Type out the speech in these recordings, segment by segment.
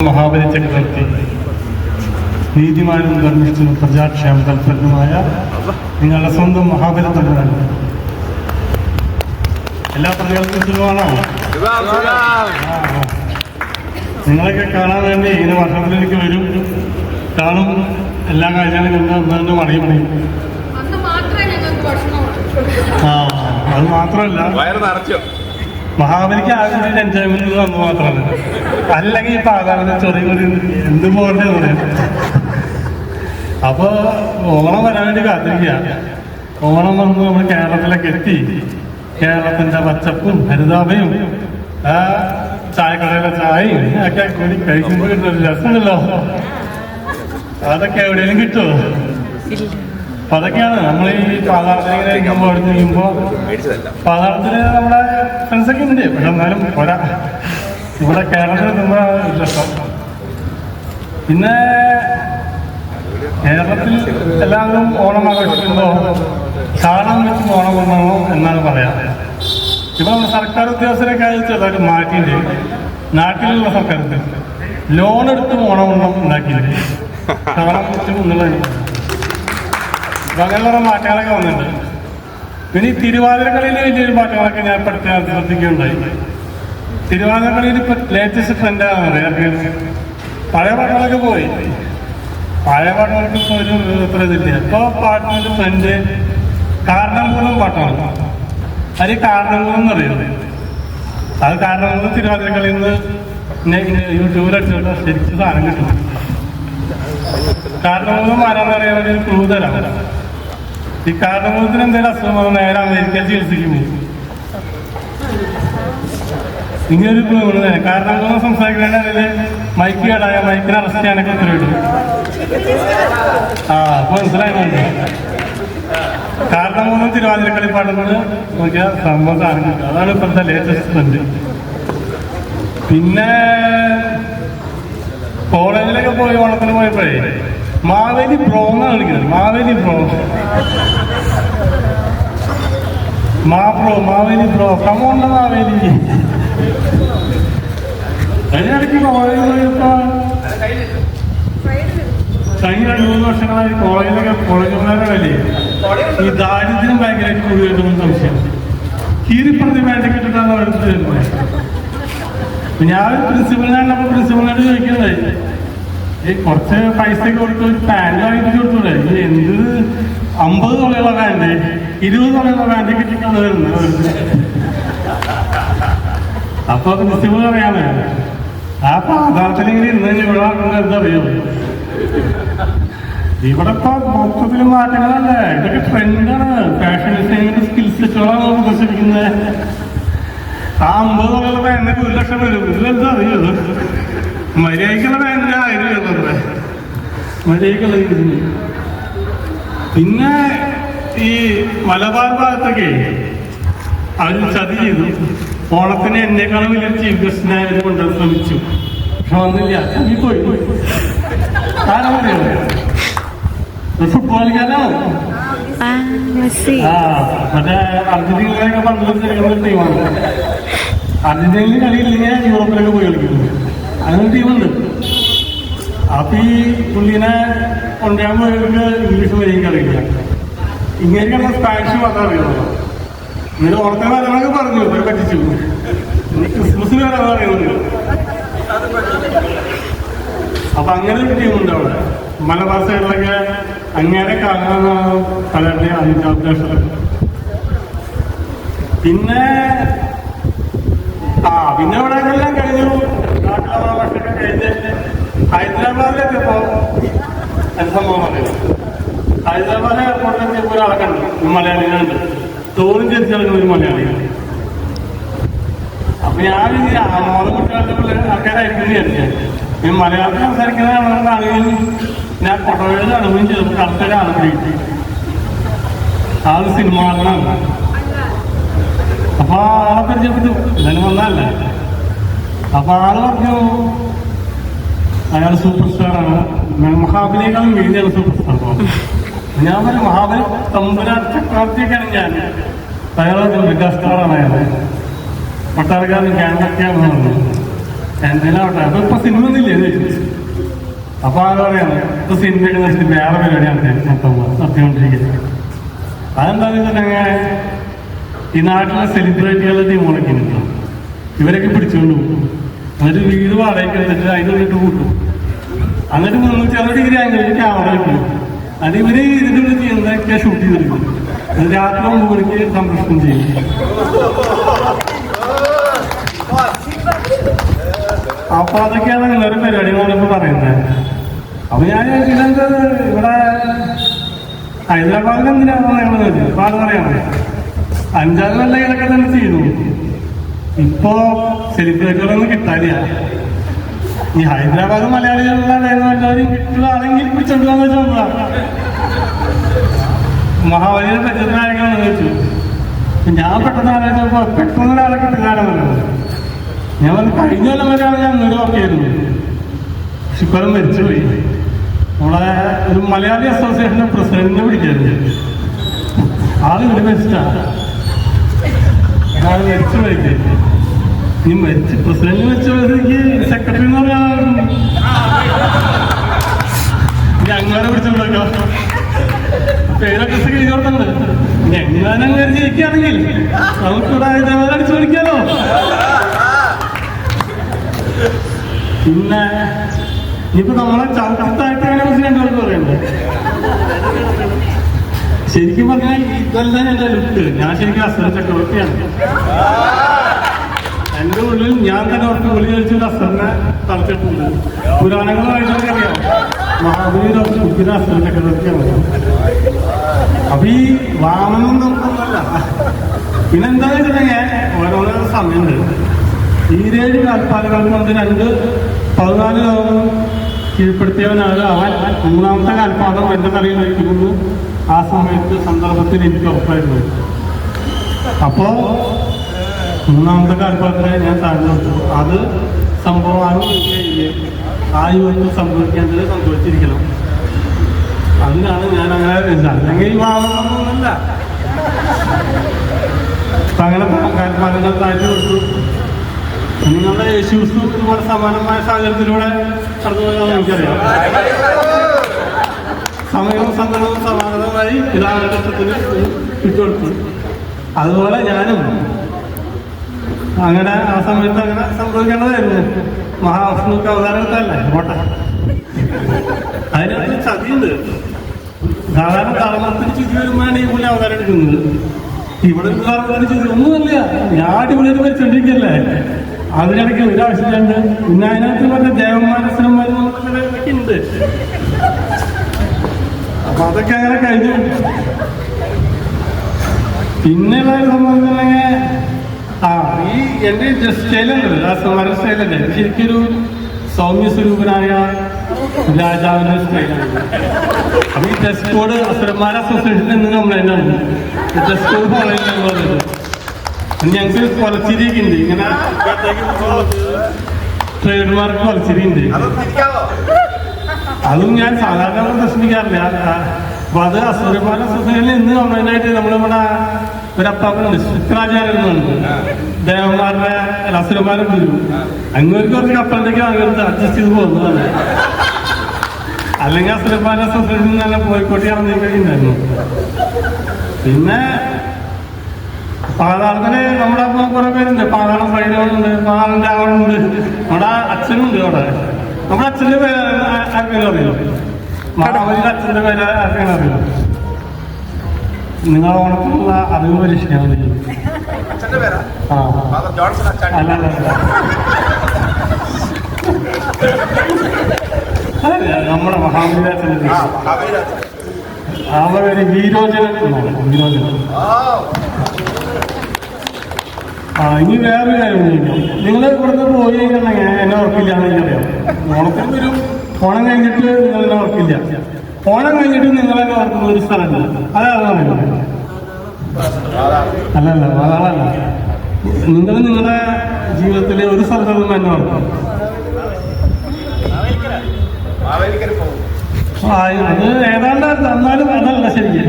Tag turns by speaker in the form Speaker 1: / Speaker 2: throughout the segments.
Speaker 1: മഹാബലി ചക്രവർത്തി നീതിമാനും ധർമ്മിഷ്ഠനും പ്രജാക്ഷേമ തൽപ്പരനുമായ നിങ്ങളുടെ സ്വന്തം മഹാബലി തമ്പുരാൻ എല്ലാ പ്രജകൾക്കും സുഖമാണോ നിങ്ങളെയൊക്കെ. നിങ്ങളൊക്കെ കാണാൻ വേണ്ടി ഇങ്ങനെ വർഷത്തിലേക്ക് വരും. കാണും. എല്ലാ കാര്യങ്ങളും കണ്ട് അന്ന്
Speaker 2: ഭക്ഷണം
Speaker 1: ആ അത് മാത്രമല്ല.
Speaker 3: വയറ് നിറച്ചു.
Speaker 1: മഹാബലിക്ക് ആകെ എൻജോയ്മെന്റ് വന്നു മാത്രമല്ല. അല്ലെങ്കിൽ ഈ പാതാള ചെറിയ ഒരു എന്ത് പോകണ്ടേ പറയാം. അപ്പൊ ഓണം വരാൻ വേണ്ടി കാത്തിരിക്കുക. ഓണം വന്ന് നമ്മൾ കേരളത്തിലേക്ക് എത്തി. കേരളത്തിന്റെ പച്ചപ്പും ഹരിതാഭയും ആ ചായക്കടയിലെ ചായയും ഒക്കെ കൂടി കഴിക്കുമ്പോൾ കിട്ടുന്ന രസമുണ്ടല്ലോ. അതൊക്കെ എവിടെയെങ്കിലും കിട്ടുമോ അപ്പൊ അതൊക്കെയാണ് നമ്മൾ ഈ പാതാളത്തിലേക്ക് നിൽക്കുമ്പോൾ
Speaker 3: മേടിച്ചതല്ല
Speaker 1: പാതാളത്തിൽ നമ്മുടെ ഫ്രണ്ട്സൊക്കെ ഉണ്ട്. പക്ഷെ എന്നാലും പോരാ ഇവിടെ കേരളത്തിൽ നിന്ന ഇഷ്ടം. പിന്നെ കേരളത്തിൽ എല്ലാവരും ഓണം ആഘോഷിക്കുമ്പോൾ ചാണം വെച്ച് ഓണം കൊണ്ടാണോ എന്നാണ് പറയാം. ഇപ്പൊ നമ്മുടെ സർക്കാർ കാര്യത്തിൽ ചെറുതായിട്ട് മാറ്റിയിട്ട് നാട്ടിലുള്ള സർക്കാർ ലോൺ എടുത്ത് ഓണം ഉണ്ടാക്കിയില്ലേ ചാണം വെച്ച് എന്നുള്ളത് അങ്ങനെയുള്ള മാറ്റങ്ങളൊക്കെ വന്നിട്ടുണ്ട്. പിന്നെ ഈ തിരുവാതിരക്കളിയിൽ വലിയൊരു മാറ്റങ്ങളൊക്കെ ഞാൻ പഠിക്കാൻ ശ്രദ്ധിക്കുകയുണ്ടായി. തിരുവാതിരക്കളിയിൽ ഇപ്പൊ ലേറ്റസ്റ്റ് ട്രെൻഡാണ് അറിയാം. പഴയ പാട്ടുകളൊക്കെ പോയി. പഴയ പാട്ടുകൾക്ക് ഇപ്പോൾ ഒരു ഇത്ര ഇതില്ല. ഇപ്പോൾ പാട്ടിനൊരു ട്രെൻഡ് കാരണംകുളം പാട്ടാണ്. അതിൽ കാരണംകുളം എന്ന് പറയുന്നത് അത് കാരണംകുളം തിരുവാതിരക്കളിയിൽ നിന്ന് അടിച്ചോട്ട് ശരിക്കും സാധനം കിട്ടും. കാരണംകുളം ആരാന്ന് പറയാൻ വേണ്ടി ഒരു ക്ലൂ ഈ കാരണമൂലത്തിന് എന്തെങ്കിലും അസുഖം വന്നാൽ നേരെ അമേരിക്കയിൽ ചികിത്സിക്കും ഇങ്ങനൊരു പ്രോബ്ലം തന്നെ. കാരണം സംസാരിക്കുന്നതിൽ മൈക്ക് കേടായ മൈക്കിനെ അറസ്റ്റ് ചെയ്യാനൊക്കെ ഉത്തരവിട്ടു. ആ അപ്പൊ മനസ്സിലായിട്ടുണ്ട്. കാരണം മൂന്നും തിരുവാതിരക്കളി പാടുന്നത് നോക്കിയാൽ കിട്ടും. അതാണ് ഇപ്പോഴത്തെ ലേറ്റസ്റ്റ് ട്രെൻഡ് പിന്നെ കോളേജിലൊക്കെ പോയി ഓണത്തിന് പോയപ്പോഴേ മാവേലി ബ്രോ എന്നാണ് വിളിക്കുന്നത്? മാവേലി ബ്രോ മാ ബ്രോ മാവേലി ബ്രോ കമോണ്ട മാവേലി. അതിനിടയ്ക്ക് പോയപ്പോ കഴിഞ്ഞ മൂന്ന് വർഷങ്ങളായി കോളേജിലൊക്കെ കോളേജ് പിള്ളേരുടെ വലിയ ഈ ദാരിദ്ര്യം ഭയങ്കരമായിട്ട് കൂടി വരുന്ന സംശയം. കീരിപ്പുറത്ത് വേണ്ടി കിട്ടിട്ടാണ് എടുത്ത് തരുന്നത് ഞാൻ പ്രിൻസിപ്പലിനാണപ്പോ പ്രിൻസിപ്പലിനോട് ചോദിക്കുന്നത് ഈ കുറച്ച് പൈസ കൊടുത്ത് ഒരു പാന്റ് വാങ്ങിട്ട് കൊടുത്തൂടെ? ഇത് എന്ത് അമ്പത് തുളയുള്ള പാന്റ്? ഇരുപത് തുളയുള്ള പാന്റ് കിട്ടിക്കൊണ്ട് വരുന്നത്. അപ്പൊ പ്രിൻസിപ്പൾ അറിയാമേ? ആ പാതാളത്തിൽ ഇങ്ങനെ ഇരുന്ന് ഇവിടെ എന്തറിയോ ഇവിടെ ഇപ്പൊ മൊത്തത്തിൽ മാറ്റങ്ങളല്ലേ? ഇതൊക്കെ ട്രെൻഡാണ് ഫാഷൻ ഡിസൈനിന്റെ സ്കിൽസ് സെറ്റുകളാണ് പ്രദർശിപ്പിക്കുന്നത് ആ അമ്പത് തുറയുള്ള പാന്റ് ഒരു ലക്ഷം വരും. ഇതിലെന്താ അറിയോ? രൂപ ഇതിന് പിന്നെ ഈ മലബാർ ഭാഗത്തൊക്കെ അവർ ചതി ചെയ്തു. ഓണത്തിന് എന്നെക്കാളും വലിയ ചീഫ് ഗസ്റ്റിനെ അവർ കൊണ്ടുവരാൻ ശ്രമിച്ചു. പക്ഷെ വന്നില്ല ഈ പോയി. ആരാ പറയുന്നത് ഫുട്ബോൾ കളിക്കാനാണ് മറ്റേ അർജന്റീനയിലൊക്കെ കളിക്കുന്ന ഒരു ടീമാണ് അർജന്റീനയിൽ കളിയില്ലെങ്കിൽ യൂറോപ്പിലൊക്കെ പോയി കളിക്കുന്നു അങ്ങനെ ടീമുണ്ട് അപ്പൊ ഈ പുള്ളിനെ കൊണ്ടുവരാൻ ഇംഗ്ലീഷ് വരെയും കളിയില്ല ഇങ്ങനെ സ്പാനിഷ് മാത്രം അറിയുള്ളൂ. ഇങ്ങനെ ഓർത്ത വരാനൊക്കെ പറഞ്ഞു ഇവരെ പറ്റിച്ചു. ക്രിസ്മസിന് വരാൻ പറയുന്നുണ്ട്. അപ്പൊ അങ്ങനെ ഒരു ടീമുണ്ട് അവിടെ. മലബാർ സൈഡിലൊക്കെ അങ്ങനെ കാണാനാണ് അതിന്റെ പിന്നെ ആ പിന്നെ ഇവിടെ എല്ലാം കഴിഞ്ഞു. നാട്ടിലെ കഴിഞ്ഞ് ഹൈദരാബാദിലെത്തിയപ്പോ എന്ത് സംഭവം പറയുന്നത് ഹൈദരാബാദ് എയർപോർട്ടിലെത്തിയപ്പോ ഒരാളെ കണ്ടു മലയാളികളുണ്ട് തോറും തിരിച്ചു നടക്കുന്ന ഒരു മലയാളി അപ്പൊ ഞാൻ ഈ മോനെ കുട്ടികളുടെ പിള്ളേർ ആൾക്കാരായിരിക്കും എന്ന് വിചാരിച്ചത് ഈ മലയാളത്തിൽ സംസാരിക്കുന്നതാണെങ്കിൽ ഞാൻ കൊടവഴ കാണുകയും ചെയ്തപ്പോൾ ആൾക്കാരാണ് കിട്ടി ആൾ സിനിമ നടനാണ് അപ്പൊ ആളെ പരിചയപ്പെട്ടു. എന്തായാലും വന്നല്ലേ അപ്പൊ ആൾ പറഞ്ഞു അയാൾ സൂപ്പർ സ്റ്റാറാണ് മഹാബലിയേക്കാളും മീതിയാണ് സൂപ്പർ സ്റ്റാർ ഞാൻ പറഞ്ഞു മഹാബലി തമ്പുരാൻ ചക്രവർത്തിയൊക്കെയാണ് ഞാൻ. അയാളൊരു മെഗാ സ്റ്റാറാണ് അയാൾ. പട്ടാളക്കാരൻ ക്യാമ്പൊക്കെയാണ് ക്യാൻഡലാവട്ടെ അപ്പൊ ഇപ്പൊ സിനിമ ചോദിച്ചു അപ്പൊ ആരോ പറയാണ് ഇപ്പൊ സിനിമയൊക്കെ സിനിമ വേറെ പരിപാടിയാണ് നടത്തിക്കൊണ്ടിരിക്കുന്നത്. അതെന്താണെന്ന് ഈ നാട്ടിലെ സെലിബ്രിറ്റികളുടെ ടീമുകളൊക്കെ ഉണ്ട് ഇവരൊക്കെ പിടിച്ചുകൊണ്ട് പോകും. എന്നിട്ട് വീട് വാടകയ്ക്ക് അതിന് അതിനുള്ളിട്ട് കൂട്ടും. എന്നിട്ട് മുന്നൂറ്റി അറുപത് ഡിഗ്രി ആംഗിളിൽ ക്യാമറ കിട്ടും അത് ഇവർ ഇതിന്റെ ചെയ്യുന്നതൊക്കെ ഷൂട്ട് ചെയ്തെടുക്കും എന്നിട്ട് രാത്രി ഒമ്പത് മണിക്ക് സംരക്ഷണം ചെയ്യും. അപ്പൊ അതൊക്കെയാണ് നിങ്ങളുടെ പരിപാടികളാണ് ഇപ്പൊ പറയുന്നത്. അപ്പൊ ഞാൻ ഇതെന്ത് ഇവിടെ ഹൈദരാബാദിൽ എന്തിനാണ് ഞങ്ങൾ ചോദിച്ചത് അപ്പൊ അത് പറയാം അഞ്ചാറ് കൊല്ലം ഇതൊക്കെ തന്നെ ചെയ്തു. ഇപ്പോ സെലിബ്രിറ്റികളൊന്നും കിട്ടാനില്ല. ഈ ഹൈദരാബാദ് മലയാളികളുടെ എല്ലാവരും കിട്ടുകയാണെങ്കിൽ പിടിച്ചെടുക്കാന്ന് വെച്ചാൽ മഹാബലിയുടെ ചോദിച്ചു. അപ്പൊ ഞാൻ പെട്ടെന്ന് ആലോചിച്ചപ്പോ പെട്ടെന്ന് ഒരാളെ കിട്ടുകയാണെന്നല്ലോ ഞാൻ പറഞ്ഞു കഴിഞ്ഞ കൊല്ലം വരെയാണ് ഞാൻ വർക്ക് ചെയ്തത്. പക്ഷെ ഇക്കൊല്ലം മരിച്ചുപോയി. നമ്മളെ ഒരു മലയാളി അസോസിയേഷന്റെ പ്രസിഡന്റിനെ പിടിക്കായിരുന്നു ആൾ ഇവിടെ മരിച്ചാണ് ആൾ മരിച്ചു പോയിട്ട് നീ മരിച്ച് പ്രസിഡന്റ് വെച്ചപ്പോഴത്തേക്ക് സെക്രട്ടറി എന്ന് പറയാൻ ഞങ്ങളെ പിടിച്ചോണ്ടോ പേരൊക്കെ കയറി ജയിക്കുകയാണെങ്കിൽ നമുക്കിവിടെ അടിച്ചു പിടിക്കാലോ പിന്നെ ഇപ്പൊ നമ്മളെ ചവിട്ടത്താഴ്ത്തതിനെ പ്രസിഡന്റ് അവർക്ക് പറയുന്നത്. ശരിക്കും പറഞ്ഞാൽ ഇതല്ല എന്റെ ലുക്ക് ഞാൻ ശരിക്കും അസുര ചക്രവർത്തിയാണ് ഉള്ളിൽ ഞാൻ തന്നെ അവർക്ക് വിളി കഴിച്ച അസറിനെ തളച്ചിട്ടുണ്ട് പുരാണങ്ങളായിട്ടൊക്കെ അറിയാം. മഹാബലിയുടെ ഉഗ്ര അസുര ചക്രവർത്തിയാണ് അപ്പൊ ഈ വാമനം നമുക്കൊന്നുമല്ല പിന്നെ വെച്ചിട്ടുണ്ടെങ്കിൽ ഓരോരോ സമയമുണ്ട്. ഈരേഴ് കാൽപ്പാലുകൾക്ക് മുമ്പ് രണ്ട് പതിനാല് ലോകം കീഴ്പ്പെടുത്തിയവനാണ് അവൻ. മൂന്നാമത്തെ തലയിൽ വയ്ക്കുന്നു ആ സമയത്ത് സന്ദർഭത്തിൽ എനിക്ക് ഉറപ്പായിരുന്നു. അപ്പോ മൂന്നാമത്തെ കാൽപ്പാദത്തിനെ ഞാൻ താഴ്ന്നു വെച്ചു. അത് സംഭവമാണ് ആ യുവത്തിൽ സംഭവിക്കേണ്ടത് സംഭവിച്ചിരിക്കണം. അതിനാണ് ഞാൻ അങ്ങനെ അല്ലെങ്കിൽ അപ്പൊ അങ്ങനെ കാൽപ്പാദങ്ങൾ താഴ്ത്തി കൊടുത്തു നിങ്ങളുടെ യേശുസ് ഇതുപോലെ സമാനമായ സാഹചര്യത്തിലൂടെ കടന്നുപോയെന്ന് നമുക്കറിയാം സമയവും സന്ദർഭവും സമാനമായി പിതാവിന്റെ വിട്ടുകൊടുത്തു അതുപോലെ ഞാനും അങ്ങനെ ആ സമയത്ത് അങ്ങനെ സംഭവിക്കേണ്ടതായിരുന്നു. മഹാവിഷ്ണുക്ക് അവതാരത്തല്ലേ പോട്ടെ. അതിനകത്ത് ചതിയുണ്ട്. സാധാരണ തലമുറത്തിന് ചുറ്റി വരുമ്പോഴാണ് ഈ പുള്ളി അവതാരം എടുക്കുന്നത്. ഇവിടെ തലമുറത്തിന് ചുറ്റി ഒന്നുമല്ല. ഞാൻ അടിപൊളിയായിട്ട് മരിച്ചോണ്ടിരിക്കല്ലേ? അതിനിടയ്ക്ക് ഒരു ആവശ്യമുണ്ട് പിന്നെ അതിനകത്ത് പറഞ്ഞ ദേവന്മാരസനം വരുന്നുണ്ട് ഉണ്ട് അപ്പൊ അതൊക്കെ അങ്ങനെ കഴിഞ്ഞു. പിന്നെ ഉള്ള ഈ എന്റെ സ്റ്റൈലുണ്ട് ആ സമര സ്റ്റൈലല്ലേ ശരിക്കൊരു സൗമ്യ സ്വരൂപനായ രാജാവിന്റെ സ്റ്റൈലാണ് അപ്പൊ ഈ ഡ്രസ് കോഡ് അസുരന്മാർ അസോസിയേഷൻ എന്ന് കംപ്ലൈന്റ് ആണ് ഡ്രസ് കോഡ് ഫോളോ ചെയ്യുന്നത് ഞങ്ങൾക്ക് കൊലച്ചിരിയൊക്കെ ഉണ്ട് ഇങ്ങനെ ട്രേഡ് മാർക്ക് കൊലച്ചിരി ഉണ്ട് അതും ഞാൻ സാധാരണ പ്രദർശിപ്പിക്കാറില്ല. അപ്പൊ അത് അസൂര്യപാല അസോസിയേഷനിൽ ഇന്ന് കംപ്ലൈന്റ് നമ്മൾ നമ്മുടെ ഒരു അപ്പാപ്പനുണ്ട് ശുക്രാചാര്യൻ എന്നുണ്ട് ദേവന്മാരുടെ അല്ല, അസുരന്മാരുടെ ഗുരു അങ്ങനെ കുറച്ച് കപ്പലത്തേക്ക് അങ്ങനത്തെ അഡ്ജസ്റ്റ് ചെയ്ത് പോകുന്നതാണ് അല്ലെങ്കിൽ അസുരപാല അസോസിയേഷൻ നല്ല തന്നെ പോയിക്കോട്ടി ഇറങ്ങിക്കഴിഞ്ഞായിരുന്നു പിന്നെ പാതാളത്തിന് നമ്മുടെ അപ്പൊ കുറെ പേരുണ്ട്. പാതാളം ഭൈരവനുണ്ട് പാതാളം രാവണുണ്ട് നമ്മുടെ അച്ഛനുണ്ട് അവിടെ. നമ്മുടെ അച്ഛന്റെ പേര് ആർക്കെങ്കിലും അറിയോ നിങ്ങൾ ഓണത്തിനുള്ള അറിവ് പരീക്ഷിക്കാൻ വേണ്ടി അല്ല അല്ല നമ്മുടെ മഹാബലിയുടെ അവരൊരു വീരോചനൻ ആ ഇനി വേറൊരു കാര്യം നിങ്ങളെ നിങ്ങൾ ഇവിടുന്ന് പോയി കഴിഞ്ഞിട്ടുണ്ടെങ്കിൽ എന്നെ ഉറപ്പില്ല എന്ന് എനിക്കറിയാം. ഓണത്തിന് വരും ഓണം കഴിഞ്ഞിട്ട് നിങ്ങൾ തന്നെ ഓർക്കില്ല. ഓണം കഴിഞ്ഞിട്ട് നിങ്ങൾ ഓർക്കുന്ന ഒരു സ്ഥലമല്ല. അതാണ് അല്ലല്ല അതാളല്ല നിങ്ങൾ നിങ്ങളുടെ ജീവിതത്തിലെ ഒരു സ്ഥലത്തും തന്നെ ഓർക്കും അത് ഏതാണ്ട് തന്നാലും അതല്ല ശരിക്കും.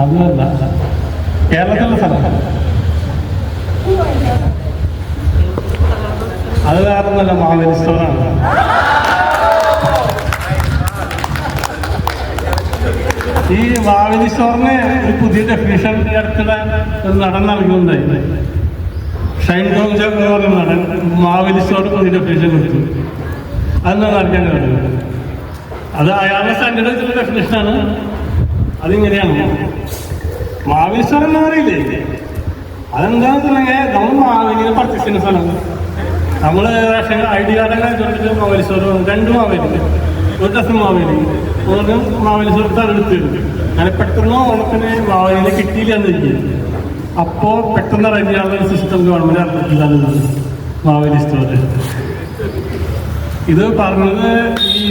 Speaker 1: അതല്ല കേരളത്തിലുള്ള സ്ഥലം. അത് വേറൊന്നുമല്ല നല്ല സ്റ്റോറാണ് ഈ മാവേലി സ്റ്റോറിന് ഒരു പുതിയ ഡെഫിനിഷൻ അടുത്തിടെ ഒരു നടൻ നൽകുന്നുണ്ടായിരുന്നു ഷൈൻ ടോം എന്ന് പറയുന്ന നടൻ മാവേലി സ്റ്റോറിന് പുതിയ ഡെഫിനിഷൻ കൊടുത്തു. അതെന്താ നടക്കാൻ കഴിയുന്നത് അത് അയാളുടെ സ്റ്റാൻഡേർഡ് വെച്ചുള്ള ഡെഫിനേഷനാണ് അതിങ്ങനെയാണ്. മാവേലി സ്റ്റോർ എന്ന് പറയില്ലേ? അതെന്താണെന്ന് വെച്ചിട്ടുണ്ടെങ്കിൽ നമ്മൾ മാവേലിനെ പർച്ചേസ് ചെയ്യുന്ന സ്ഥലമാണ്. നമ്മൾ റേഷൻ ഐ ഡി കാർഡൊക്കെ ചോദിച്ചിട്ട് മാവേലി സ്റ്റോർ വന്നു. രണ്ട് മാവേലി ഒരു ഡസൻ മാവേലി ഒരു മാവേലി സ്റ്റോർ എടുത്ത് തരും. അങ്ങനെ പെട്ടെന്ന് ഓണത്തിന് മാവേലിനെ കിട്ടിയില്ല എന്ന് അപ്പോ പെട്ടെന്ന് റെഡി ചെയ്യാനുള്ള ഒരു സിസ്റ്റം ഗവൺമെന്റ് ഇറക്കിയിട്ടില്ല മാവേലി സ്റ്റോറിൽ ഇത് പറഞ്ഞത് ഈ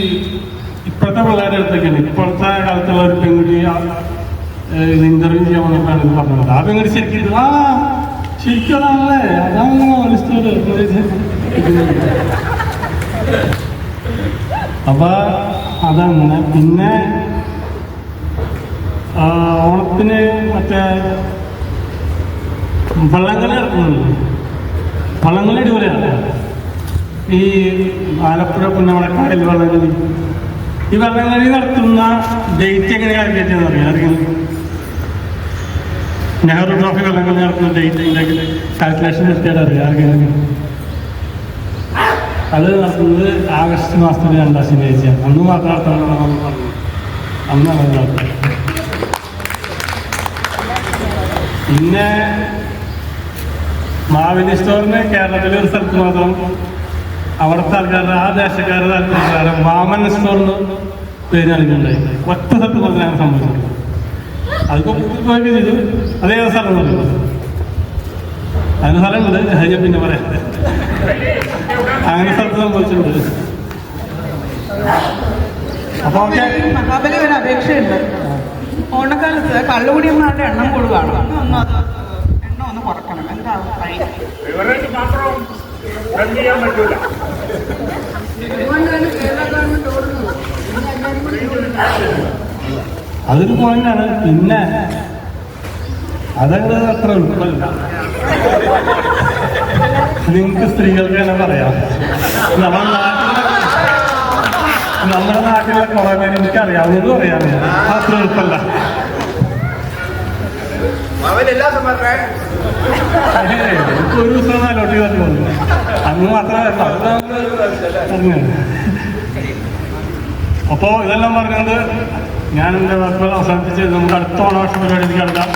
Speaker 1: ഇപ്പോഴത്തെ പിള്ളേരുടെ അടുത്തൊക്കെയാണ് ഇപ്പോഴത്തെ കാലത്തുള്ള ഒരു പെൺകുട്ടി ഇത് ഇന്റർവ്യൂ ചെയ്യാൻ വന്നപ്പോഴാണ് ഇത് പറഞ്ഞത്. ആ പെൺകുട്ടി ശരിക്കും ആ ശരിക്കും അതാണല്ലേ? അതാണ് മാവേലി സ്റ്റോർ അപ്പൊ അതങ്ങനെ. പിന്നെ ഓണത്തിന് മറ്റേ വള്ളംകളി നടക്കുന്നുണ്ട്. വള്ളംകളി അടിപൊളിയാണ്. ഈ ആലപ്പുഴ പുന്നമടക്കാടിൽ വള്ളംകളി. ഈ വള്ളംകളി നടത്തുന്ന ഡേറ്റ് എങ്ങനെ കാര്യം അറിയാം? നെഹ്റു ട്രോഫി വള്ളംകളി നടത്തുന്ന ഡേറ്റ് കാൽക്കുലേഷൻ എത്തിയാൽ അറിയാം? അത് നടത്തുന്നത് ആഗസ്റ്റ് മാസത്തിൽ രണ്ടാം ശനിയാഴ്ചയാണ്. അന്ന് മാത്രം നടത്തണമെന്നാണ് നമ്മൾ പറഞ്ഞത്. അന്നാണ് പിന്നെ മാവിനി സ്റ്റോറിന് കേരളത്തിലെ ഒരു സ്ഥലത്ത് മാത്രം അവിടുത്തെ ആൾക്കാരുടെ ആ ദേശക്കാരുടെ ആൾക്കാരുടെ മാമൻ സ്റ്റോറിന് പേര് നൽകുന്നുണ്ടായി ഒറ്റ സ്ഥലത്ത് മാത്രമാണ് സംഭവിച്ചത് അതിപ്പോ ചെയ്തു അതേ സ്ഥലം അതിന് സ്ഥലമുണ്ട്. അത് ഞാൻ പിന്നെ പറയാം.
Speaker 3: മഹാബലി ഒരു അപേക്ഷയുണ്ട്. ഓണക്കാലത്ത് കള്ളുകുടിയന്മാരുടെ എണ്ണം കൂടുകയാണ് ഒന്ന് അത് എണ്ണം ഒന്ന് കുറക്കണം. എന്താ
Speaker 1: അതൊരു പോയിന്റാണ്. പിന്നെ അതങ്ങനെ അത്ര എളുപ്പമല്ല. നിങ്ങൾക്ക് സ്ത്രീകൾക്ക് തന്നെ പറയാം. നമ്മുടെ നാട്ടിലെ നമ്മുടെ നാട്ടിലെ കുറെ പേര് എനിക്ക് അറിയാവുന്നത് അറിയാമോ അത്ര എളുപ്പമല്ല. എനിക്ക് ഒരു ദിവസം അലോട്ട് ചെയ്താൽ വന്നു അന്ന് മാത്രമല്ല അപ്പോ ഇതെല്ലാം പറഞ്ഞത് ഞാൻ എന്റെ വർക്കുകൾ അവസാനിപ്പിച്ച് നമുക്ക് അടുത്ത ഓണാഘോഷ എനിക്ക് കിടക്കാം.